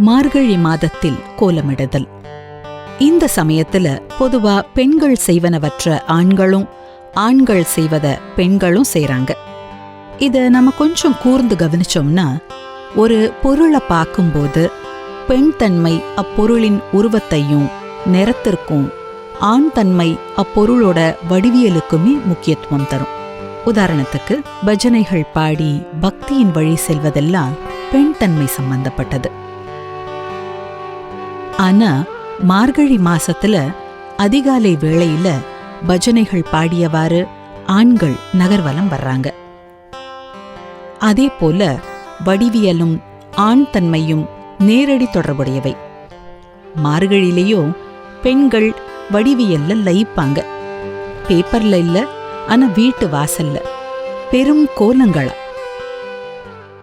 மார்கழி மாதத்தில் கோலமிடுதல். இந்த சமயத்துல பொதுவா பெண்கள் செய்வனவற்ற ஆண்களும் ஆண்கள் செய்வத பெண்களும் செய்றாங்க. இத நம்ம கொஞ்சம் கூர்ந்து கவனிச்சோம்னா ஒரு பொருளை பார்க்கும்போது பெண் தன்மை அப்பொருளின் உருவத்தையும் நிறத்திற்கும் ஆண் தன்மை அப்பொருளோட வடிவியலுக்குமே முக்கியத்துவம் தரும். உதாரணத்துக்கு பஜனைகள் பாடி பக்தியின் வழி செல்வதெல்லாம் பெண் தன்மை சம்பந்தப்பட்டது. ஆனா மார்கழி மாசத்துல அதிகாலை வேளையில பஜனைகள் பாடியவாறு ஆண்கள் நகர்வலம் வர்றாங்க. அதே போல வடிவியலும் ஆண் தன்மையும் நேரடி தொடர்புடையவை. மார்கழியிலேயோ பெண்கள் வடிவியல்ல லயிப்பாங்க. பேப்பர்ல இல்ல ஆனா வீட்டு வாசல்ல. பெரும் கோலங்களா.